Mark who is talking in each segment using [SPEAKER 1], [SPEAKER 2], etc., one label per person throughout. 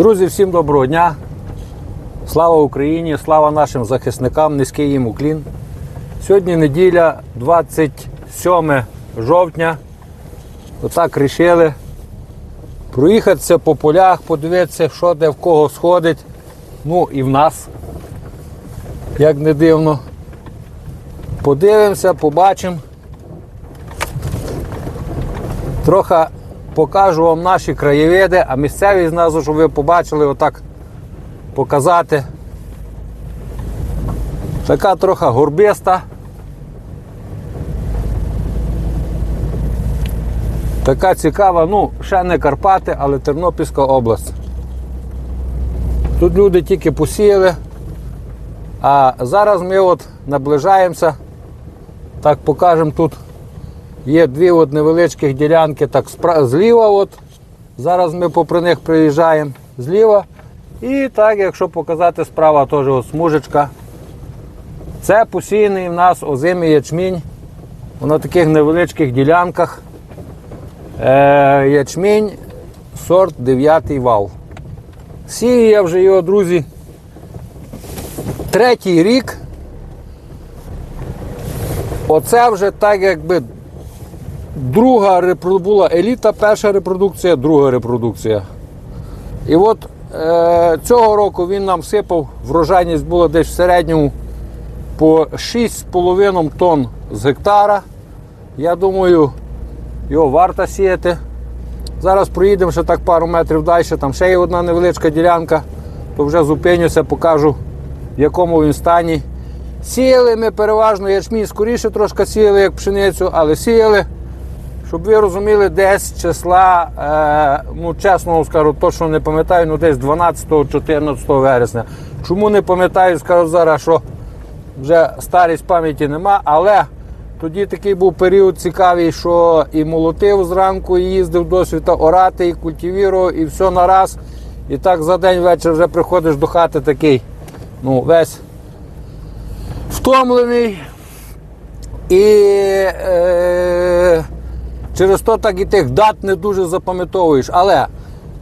[SPEAKER 1] Друзі, всім доброго дня. Слава Україні, слава нашим захисникам, низький їм уклін. Сьогодні неділя, 27 жовтня. Отак рішили проїхатися по полях, подивитися, що де в кого сходить. Ну і в нас, як не дивно. Подивимося, побачимо. Трохи покажу вам наші краєвиди, а місцевість назву, щоб ви побачили, отак показати. Така трохи горбиста. Така цікава, ну, ще не Карпати, але Тернопільська область. Тут люди тільки посіяли, а зараз ми от наближаємося, так покажемо тут. Є дві от невеличких ділянки так зліва. От. Зараз ми попри них приїжджаємо зліва. І так, якщо показати справа, теж от смужечка. Це посіяний в нас озимий ячмінь. На таких невеличких ділянках. Е, ячмінь сорт 9 вал. Сію я вже його, друзі. Третій рік. Оце вже так якби друга була еліта, перша репродукція, друга репродукція. І от е, цього року він нам сипав, врожайність була десь в середньому по 6,5 тонн з гектара. Я думаю, його варто сіяти. Зараз проїдемо ще так пару метрів далі, там ще є одна невеличка ділянка, то вже зупинюся, покажу, в якому він стані. Сіяли ми переважно ячмінь скоріше трошки сіяли, як пшеницю, але сіяли. Щоб ви розуміли, десь числа, е, ну чесно скажу, точно не пам'ятаю, ну десь 12-14 вересня. Чому не пам'ятаю, скажу зараз, що вже старість пам'яті нема, але тоді такий був період цікавий, що і молотив зранку, і їздив до світа орати, і культивірував, і все на раз. І так за день вечір вже приходиш до хати такий, ну, весь втомлений. І е, через то так і тих дат не дуже запам'ятовуєш. Але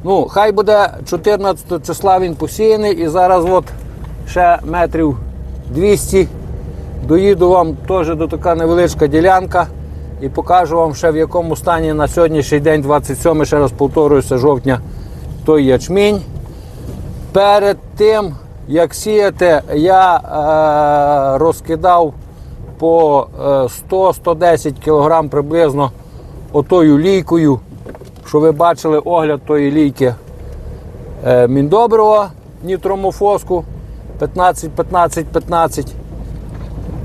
[SPEAKER 1] ну, хай буде 14 числа він посіяний і зараз от ще метрів 200. Доїду вам теж до така невеличка ділянка і покажу вам ще в якому стані на сьогоднішній день, 27, ще раз повторююся, жовтня, той ячмінь. Перед тим, як сіяти, я е, розкидав по е, 100-110 кг приблизно отою лійкою, що ви бачили огляд тої лійки е, Міндобрива, нітромофоску 15-15-15.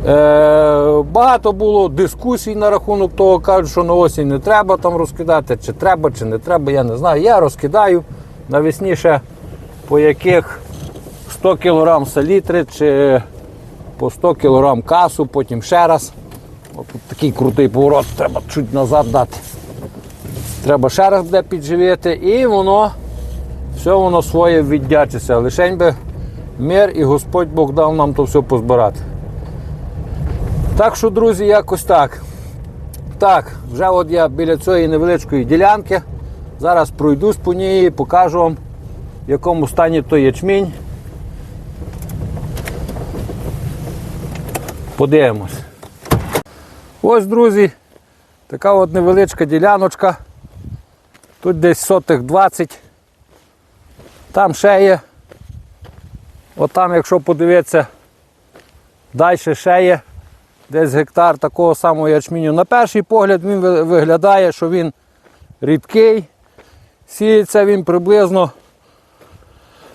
[SPEAKER 1] Е, багато було дискусій на рахунок того, кажуть, що на осінь не треба там розкидати, чи треба, чи не треба, я не знаю. Я розкидаю навесні ще по яких 100 кг селітри чи по 100 кг касу, потім ще раз. Тут такий крутий поворот, треба чуть назад дати. Треба ще раз де підживити, і воно все воно своє віддячиться. Лишень би мир і Господь Бог дав нам то все позбирати. Так що, друзі, якось так. Так, вже от я біля цієї невеличкої ділянки. Зараз пройдусь по ній покажу вам, в якому стані той ячмінь. Подивимось. Ось, друзі, така от невеличка діляночка. Тут десь сотих 20. Там ще є. От там, якщо подивитися, далі ще є десь гектар такого самого ячменю. На перший погляд він виглядає, що він рідкий. Сіється він приблизно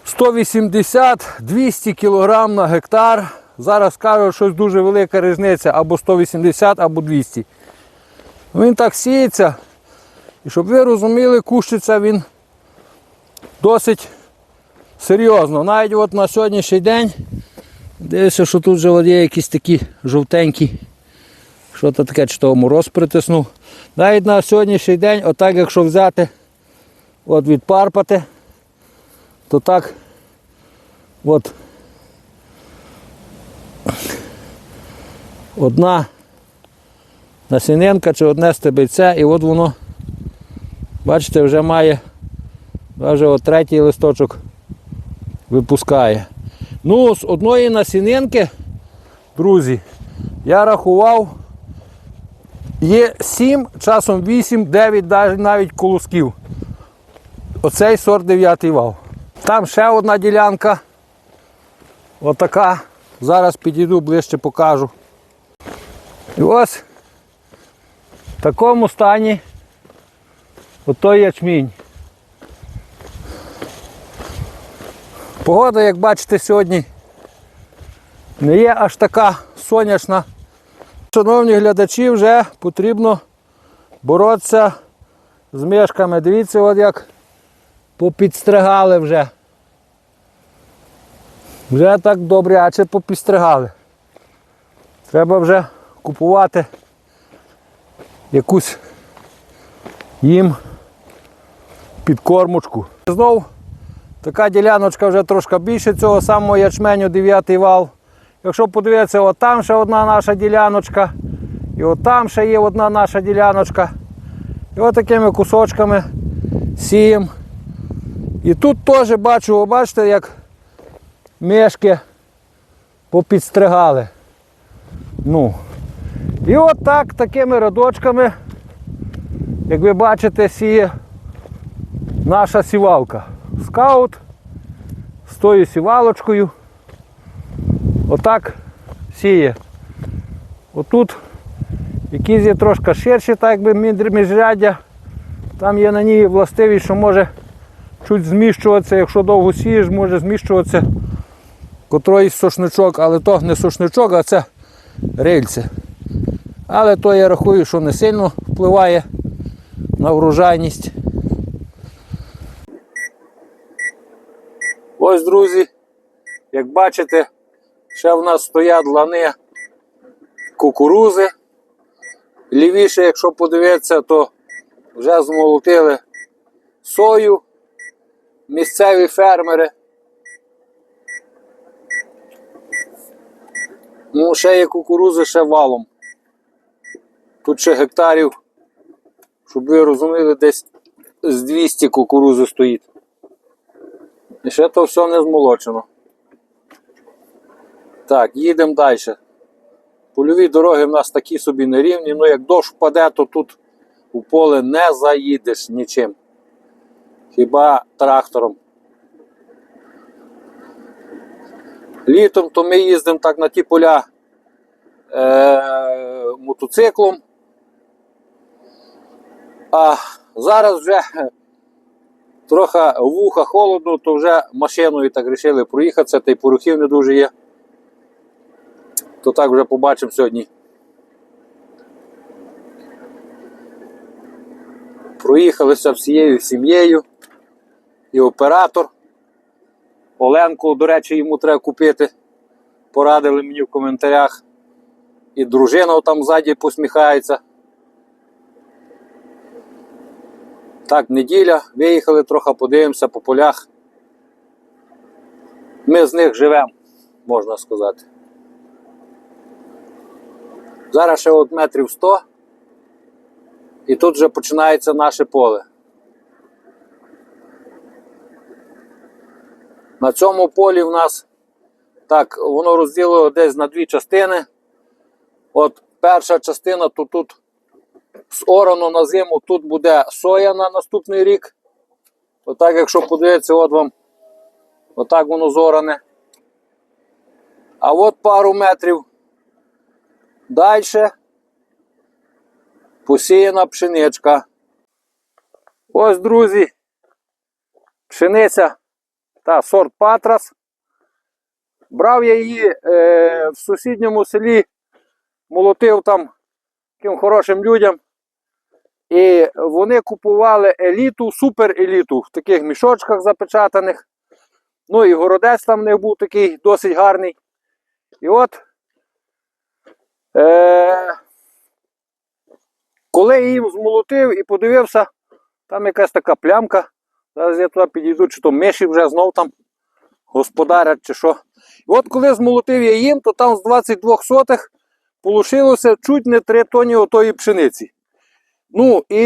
[SPEAKER 1] 180-200 кг на гектар. Зараз кажуть, що дуже велика різниця або 180, або 200. Він так сіється. І щоб ви розуміли, кущиться він досить серйозно. Навіть от на сьогоднішній день дивися, що тут вже є якісь такі жовтенькі. Що то таке, чи то мороз притиснув. Навіть на сьогоднішній день, отак, якщо взяти, от відпарпати, то так от одна насінинка чи одне стебельце, і от воно, бачите, вже має Навіть от третій листочок випускає. Ну, з одної насінинки, друзі, я рахував, є 7, часом 8, 9 навіть- колосків. Оцей сорт 9 вал. Там ще одна ділянка. Отака. Зараз підійду ближче покажу. І ось в такому стані отой ячмінь. Погода, як бачите, сьогодні не є аж така сонячна. Шановні глядачі, вже потрібно боротися з мишками. Дивіться, от як попідстригали вже. Вже так добряче попідстригали. Треба вже купувати якусь їм підкормочку. Знов така діляночка вже трошки більше цього самого ячменю 9 вал. Якщо подивитися, от там ще одна наша діляночка, і от там ще є одна наша діляночка. І от такими кусочками сіємо. І тут теж бачу, бачите, як мешки попідстригали. Ну. І от такими рядочками, як ви бачите, сіє наша сівалка. Скаут з тою сівалочкою. Отак сіє. Отут якісь є трошки ширші, так якби між- міжряддя. Там є на ній властивість, що може чуть зміщуватися, якщо довго сієш, може зміщуватися котроїсь сушничок, але то не сушничок, а це рильце. Але то я рахую, що не сильно впливає на врожайність. Ось, друзі, як бачите, ще в нас стоять лани кукурузи. Лівіше, якщо подивитися, то вже змолотили сою місцеві фермери. Ну, ще є кукурузи ще валом. Тут ще гектарів, щоб ви розуміли, десь з 200 кукурузи стоїть. І ще то все не змолочено. Так, їдемо далі. Польові дороги в нас такі собі нерівні, ну як дощ впаде, то тут у поле не заїдеш нічим. Хіба трактором. Літом то ми їздимо так на ті поля е- мотоциклом. А зараз вже трохи вуха холодно, то вже машиною так вирішили проїхатися, та й порохів не дуже є. То так вже побачимо сьогодні. Проїхалися всією сім'єю і оператор. Оленку, до речі, йому треба купити. Порадили мені в коментарях. І дружина там ззаді посміхається. Так, неділя, виїхали трохи, подивимося по полях. Ми з них живемо, можна сказати. Зараз ще от метрів 100. І тут вже починається наше поле. На цьому полі в нас так, воно розділило десь на дві частини. От перша частина, то тут зорано на зиму, тут буде соя на наступний рік. Отак, якщо подивитися, от вам, отак воно зоране. А от пару метрів далі посіяна пшеничка. Ось, друзі, пшениця та сорт Патрас. Брав я її е, в сусідньому селі, молотив там таким хорошим людям. І вони купували еліту, супер еліту в таких мішочках запечатаних. Ну і городець там в них був такий досить гарний. І от, е, коли їм змолотив і подивився, там якась така плямка. Зараз я туди підійду, чи то миші вже знов там господарять, чи що. І от коли змолотив я їм, то там з 22 сотих получилося чуть не 3 тоні отої пшениці. Ну і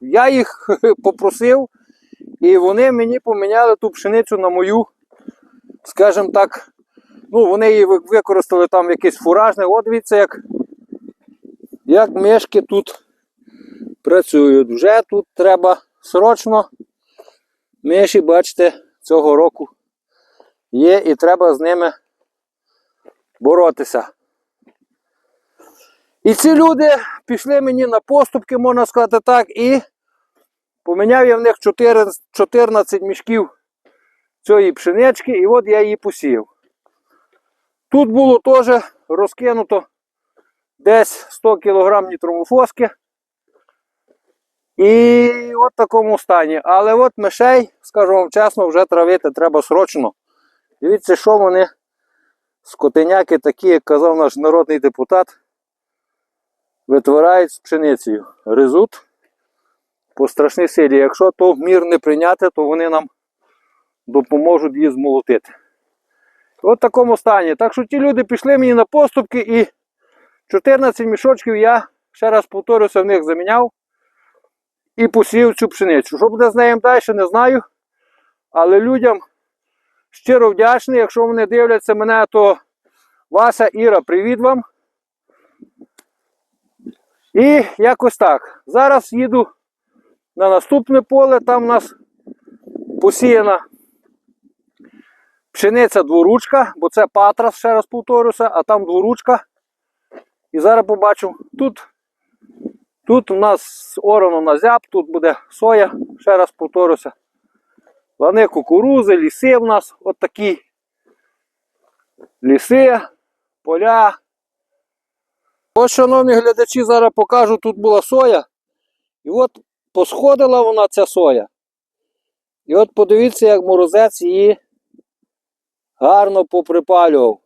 [SPEAKER 1] я їх попросив, І вони мені поміняли ту пшеницю на мою, скажімо так, ну, вони її використали там в якийсь фуражний. От дивіться, як, як мишки тут працюють. Вже тут треба срочно. Миші, бачите, цього року є і треба з ними боротися. І ці люди пішли мені на поступки, можна сказати так, і поміняв я в них 14 мішків цієї пшенички, і от я її посіяв. Тут було теж розкинуто десь 100 кг нітромофоски. І от в такому стані. Але от мишей, скажу вам чесно, вже травити треба срочно. Дивіться, що вони, скотиняки такі, як казав наш народний депутат, витворають з пшеницею. Резут по страшній силі. Якщо то мір не прийняти, то вони нам допоможуть її змолотити. От в такому стані. Так що ті люди пішли мені на поступки і 14 мішочків я, ще раз повторюся, в них заміняв і посів цю пшеницю. Що буде з нею далі, не знаю. Але людям щиро вдячний. Якщо вони дивляться мене, то Вася, Іра, привіт вам. І якось так. Зараз їду на наступне поле. Там у нас посіяна пшениця дворучка, бо це патрас, ще раз повторюся, а там дворучка. І зараз побачу, тут, тут у нас орано на зяб, тут буде соя, ще раз повторюся. Лани кукурузи, ліси в нас от такі. Ліси, поля. Ось, шановні глядачі, зараз покажу, тут була соя. І от посходила вона ця соя. І от подивіться, як морозець її гарно поприпалював.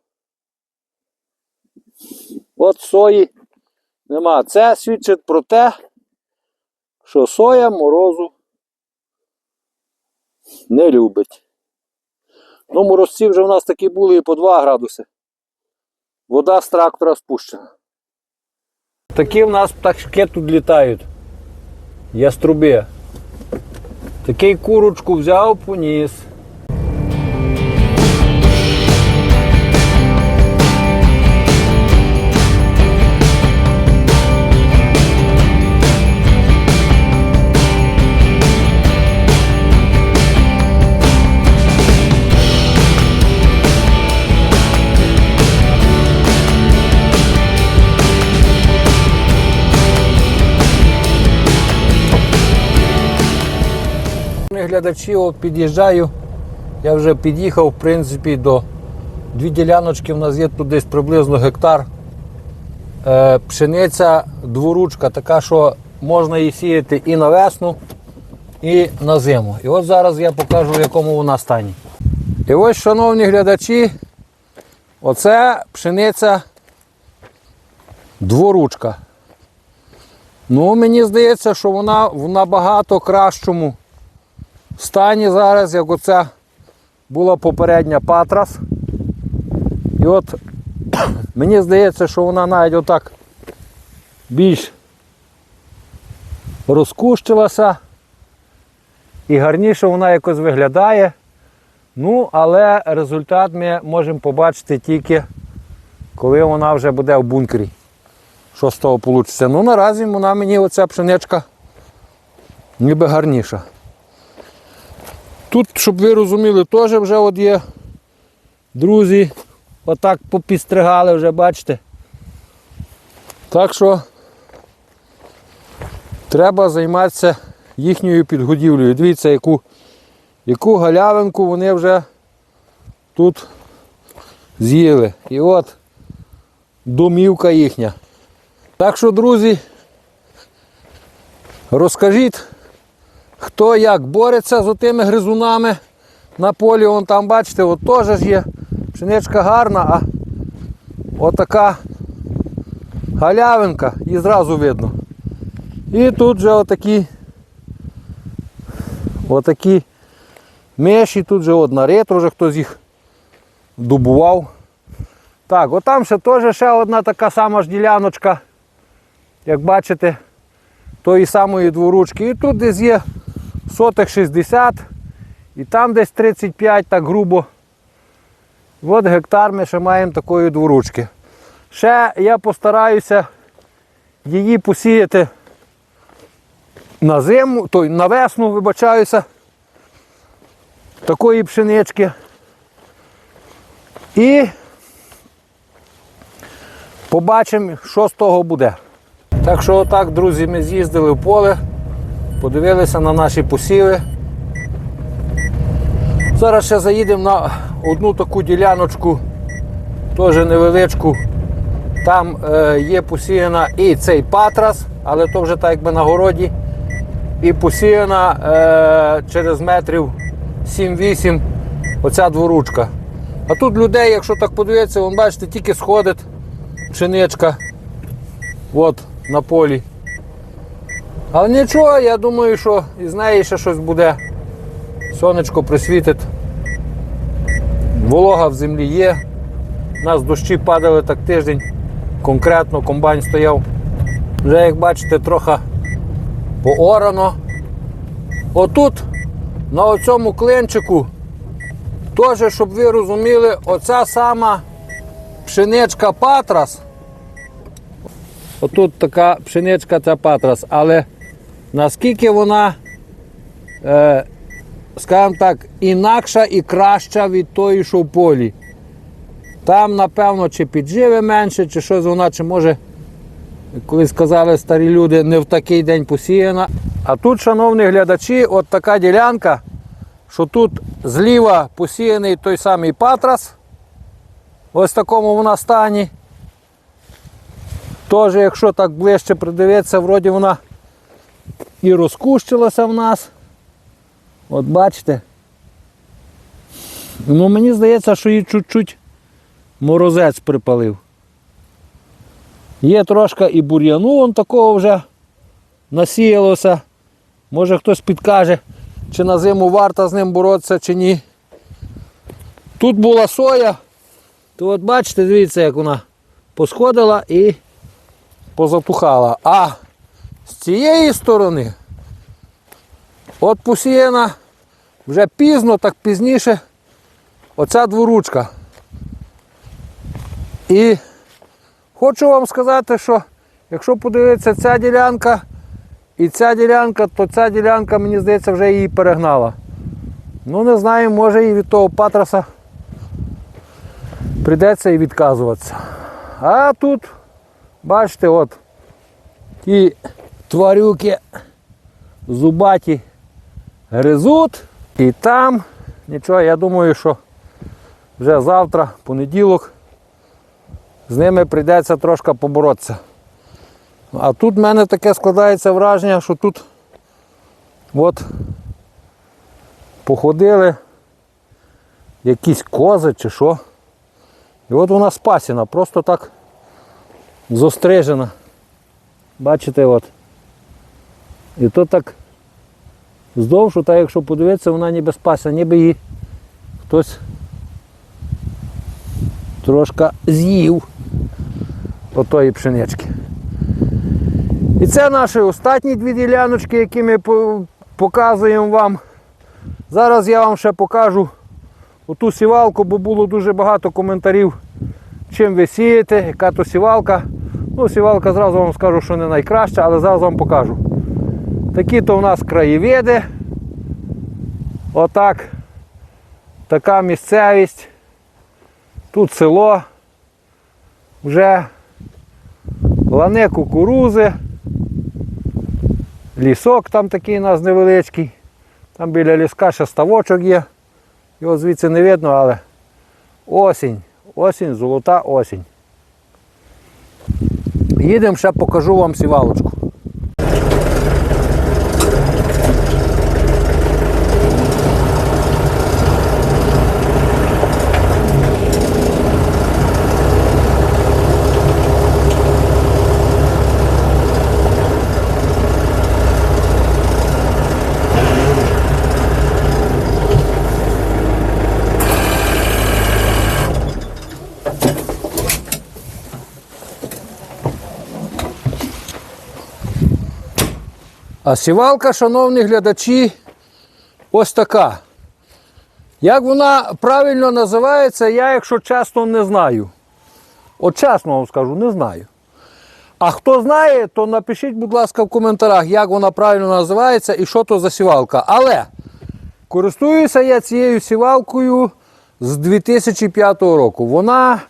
[SPEAKER 1] От сої нема. Це свідчить про те, що соя морозу не любить. Ну, морозці вже в нас такі були і по 2 градуси. Вода з трактора спущена. Такі в нас пташки тут літають. Яструби. Такий курочку взяв, поніс. Глядачі, під'їжджаю. Я вже під'їхав, в принципі, до дві діляночки. У нас є тут десь приблизно гектар. Е, пшениця дворучка, така, що можна її сіяти і на весну, і на зиму. І от зараз я покажу, в якому вона стані. І ось, шановні глядачі, оце пшениця дворучка. Ну, мені здається, що вона в набагато кращому стані зараз, як оця була попередня патрас. І от мені здається, що вона навіть отак більш розкущилася і гарніше вона якось виглядає. Ну, але результат ми можемо побачити тільки, коли вона вже буде в бункері. Що з того вийде. Ну наразі вона мені оця пшеничка ніби гарніша. Тут, щоб ви розуміли, теж вже от є друзі, отак попістригали вже, бачите. Так що треба займатися їхньою підгодівлею. Дивіться, яку, яку галявинку вони вже тут з'їли. І от домівка їхня. Так що, друзі, розкажіть, хто як бореться з отими гризунами на полі. Вон там, бачите, от теж є. Пшеничка гарна, а отака галявинка, і зразу видно. І тут вже отакі отакі миші, тут вже от на ретро вже хтось їх добував. Так, отам ще теж ще одна така сама ж діляночка, як бачите, тої самої дворучки. І тут десь є сотих 60 і там десь 35, так грубо. От гектар ми ще маємо такої дворучки. Ще я постараюся її посіяти на зиму, той на весну, вибачаюся, такої пшенички. І побачимо, що з того буде. Так що отак, друзі, ми з'їздили в поле, подивилися на наші посіви. Зараз ще заїдемо на одну таку діляночку, теж невеличку. Там е, є посіяна і цей патрас, але то вже так якби на городі. І посіяна е, через метрів 7-8 оця дворучка. А тут людей, якщо так подивитися, вон бачите, тільки сходить пшеничка от на полі. Але нічого, я думаю, що із неї ще щось буде. Сонечко присвітить. Волога в землі є. У нас дощі падали так тиждень. Конкретно комбайн стояв. Вже як бачите, трохи поорано. Отут, на оцьому клинчику, теж, щоб ви розуміли, оця сама пшеничка патрас. Отут така пшеничка ця патрас, але наскільки вона, е, скажімо так, інакша і краща від тої, що в полі. Там, напевно, чи підживи менше, чи щось вона, чи може, коли сказали старі люди, не в такий день посіяна. А тут, шановні глядачі, от така ділянка, що тут зліва посіяний той самий патрас. Ось в такому вона стані. Теж, якщо так ближче придивитися, вроді вона і розкущилася в нас. От бачите. Ну, мені здається, що її чуть-чуть морозець припалив. Є трошки і бур'яну вон такого вже насіялося. Може хтось підкаже, чи на зиму варто з ним боротися, чи ні. Тут була соя, то от бачите, дивіться, як вона посходила і позатухала. А з цієї сторони от посіяна вже пізно, так пізніше оця дворучка. І хочу вам сказати, що якщо подивитися ця ділянка і ця ділянка, то ця ділянка, мені здається, вже її перегнала. Ну не знаю, може і від того патраса прийдеться і відказуватися. А тут, бачите, от ті тварюки зубаті гризуть. І там, нічого, я думаю, що вже завтра, понеділок, з ними прийдеться трошки поборотися. А тут в мене таке складається враження, що тут от походили якісь кози чи що. І от вона спасіна, просто так зострижена. Бачите, от. І то так здовж, так якщо подивитися, вона ніби спасена, ніби її хтось трошки з'їв отої пшенички. І це наші останні дві діляночки, які ми показуємо вам. Зараз я вам ще покажу оту сівалку, бо було дуже багато коментарів, чим ви сієте, яка то сівалка. Ну, сівалка зразу вам скажу, що не найкраща, але зараз вам покажу. Такі то у нас краєвиди. Отак. Така місцевість. Тут село. Вже лани кукурузи. Лісок там такий у нас невеличкий. Там біля ліска ще ставочок є. Його звідси не видно, але осінь. Осінь, золота осінь. Їдемо, ще покажу вам сівалочку. А сівалка, шановні глядачі, ось така. Як вона правильно називається, я, якщо чесно, не знаю. От чесно вам скажу, не знаю. А хто знає, то напишіть, будь ласка, в коментарях, як вона правильно називається і що то за сівалка. Але користуюся я цією сівалкою з 2005 року. Вона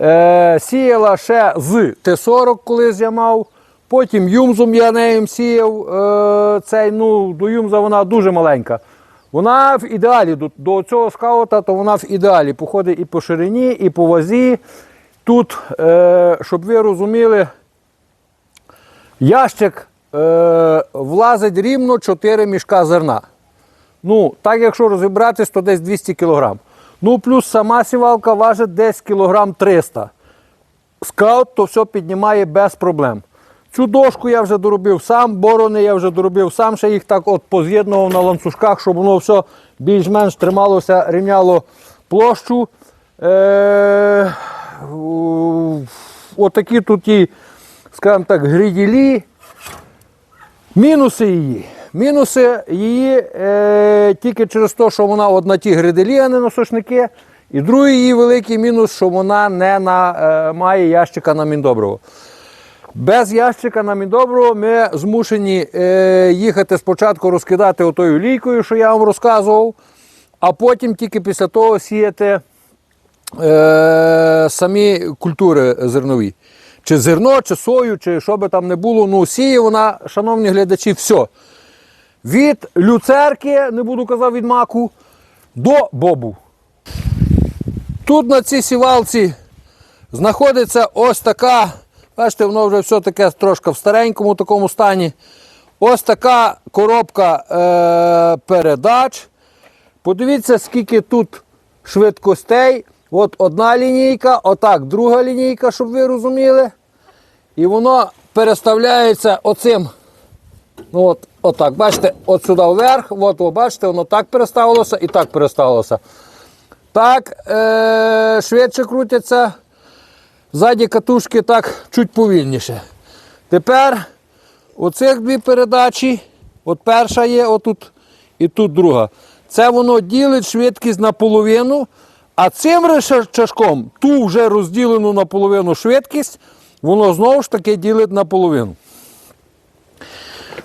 [SPEAKER 1] е, сіяла ще з Т-40, колись я мав. Потім Юмзом я нею сіяв. Е, цей, ну, до Юмза вона дуже маленька. Вона в ідеалі до, до цього скаута, то вона в ідеалі походить і по ширині, і по вазі. Тут, е, щоб ви розуміли, ящик е, влазить рівно 4 мішка зерна. Ну, так якщо розібратись, то десь 200 кг. Ну, плюс сама сівалка важить десь кілограм 300 Скаут то все піднімає без проблем. Цю дошку я вже доробив сам, борони я вже доробив сам, ще їх так от поз'єднував на ланцюжках, щоб воно все більш-менш трималося, рівняло площу. Е- Отакі тут і, скажімо так, гріділі. Мінуси її. Мінуси її е, тільки через те, що вона от на ті гриделі, а не на сошники. І другий її великий мінус, що вона не на, е, має ящика на міндобриво. Без ящика на міндобриво ми змушені е, їхати спочатку розкидати отою лійкою, що я вам розказував, а потім тільки після того сіяти е, самі культури зернові. Чи зерно, чи сою, чи що би там не було. Ну, сіє вона, шановні глядачі, все. Від люцерки, не буду казати від маку, до бобу. Тут на цій сівалці знаходиться ось така, бачите, воно вже все таке трошки в старенькому такому стані. Ось така коробка е, передач. Подивіться, скільки тут швидкостей. От одна лінійка, отак друга лінійка, щоб ви розуміли. І воно переставляється оцим. Ну от, отак, бачите, от сюди вверх, от, о, бачите, воно так переставилося і так переставилося. Так, е- швидше крутяться. Ззаді катушки так чуть повільніше. Тепер оцих дві передачі, от перша є, отут і тут друга. Це воно ділить швидкість наполовину, а цим речашком ту вже розділену наполовину швидкість, воно знову ж таки ділить наполовину.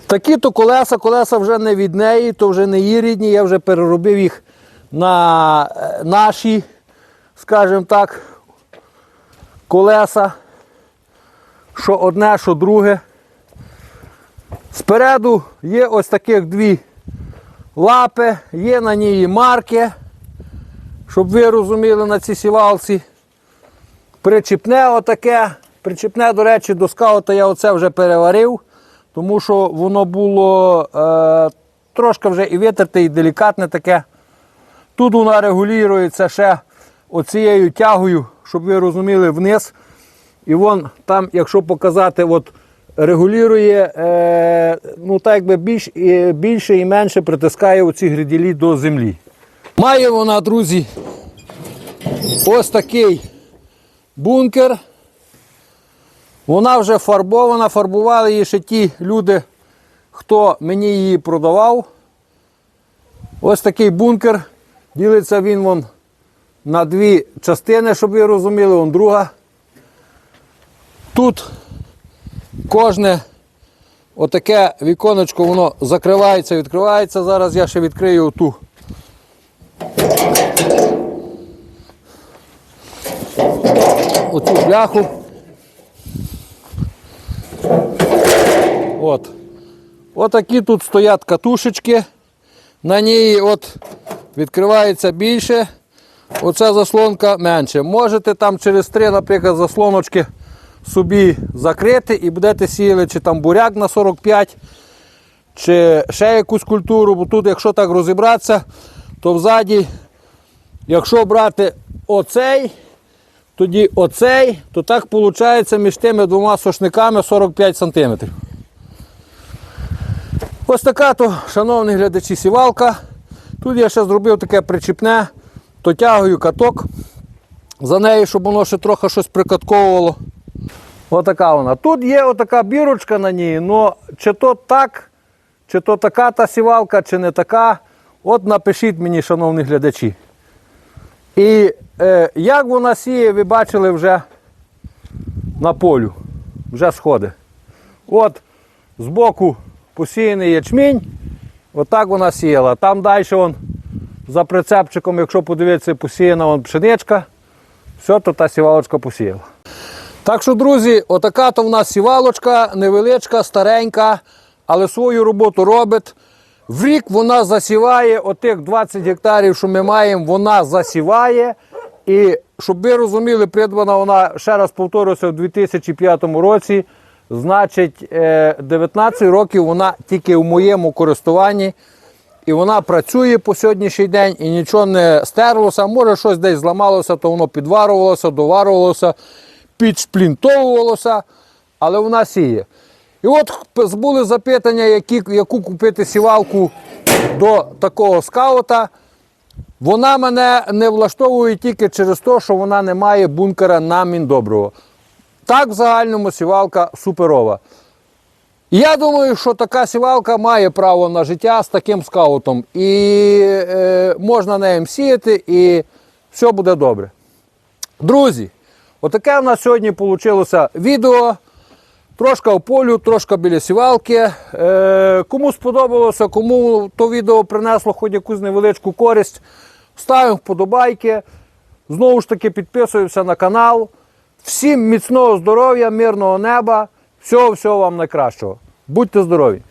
[SPEAKER 1] Такі то колеса, колеса вже не від неї, то вже не її рідні, я вже переробив їх на е, наші, скажімо так, колеса. Що одне, що друге. Спереду є ось таких дві лапи, є на ній марки, щоб ви розуміли на цій сівалці. Причіпне отаке. Причіпне, до речі, до скаута я оце вже переварив, тому що воно було е, трошки вже і витерте, і делікатне таке. Тут вона регулюється ще оцією тягою, щоб ви розуміли, вниз. І вон там, якщо показати, от регулює, е, ну так якби більш, і, більше і менше притискає оці гриділі до землі. Має вона, друзі, ось такий бункер. Вона вже фарбована, фарбували її ще ті люди, хто мені її продавав. Ось такий бункер. Ділиться він вон на дві частини, щоб ви розуміли, вон друга. Тут кожне отаке віконечко, воно закривається, відкривається. Зараз я ще відкрию ту. Оцю бляху. От. Отакі тут стоять катушечки. На ній от відкривається більше. Оця заслонка менше. Можете там через три, наприклад, заслоночки собі закрити і будете сіяли чи там буряк на 45, чи ще якусь культуру, бо тут, якщо так розібратися, то взаді, якщо брати оцей, тоді оцей, то так виходить між тими двома сошниками 45 см. Ось така то, шановні глядачі, сівалка. Тут я ще зробив таке причіпне, то тягую каток за нею, щоб воно ще трохи щось прикатковувало. Отака вона. Тут є отака бірочка на ній, але чи то так, чи то така та сівалка, чи не така. От напишіть мені, шановні глядачі. І е, як вона сіє, ви бачили вже на полю, вже сходи. От збоку посіяний ячмінь, отак вона сіяла. Там далі вон, за прицепчиком, якщо подивитися, посіяна вон пшеничка. Все, то та сівалочка посіяла. Так що, друзі, отака то в нас сівалочка, невеличка, старенька, але свою роботу робить. В рік вона засіває отих 20 гектарів, що ми маємо, вона засіває. І щоб ви розуміли, придбана вона, ще раз повторюся, у 2005 році. Значить, е, 19 років вона тільки в моєму користуванні. І вона працює по сьогоднішній день і нічого не стерлося. Може, щось десь зламалося, то воно підварувалося, доварувалося, підшплінтовувалося, але вона сіє. І от були запитання, які, яку купити сівалку до такого скаута. Вона мене не влаштовує тільки через те, що вона не має бункера на міндобриво. Так, в загальному сівалка суперова. Я думаю, що така сівалка має право на життя з таким скаутом. І е, можна нею сіяти, і все буде добре. Друзі, отаке в нас сьогодні вийшло відео. Трошка в полю, трошка біля сівалки. Е, кому сподобалося, кому то відео принесло хоч якусь невеличку користь, ставимо вподобайки. Знову ж таки, підписуємося на канал. Всім міцного здоров'я, мирного неба. Всього, всього вам найкращого. Будьте здорові!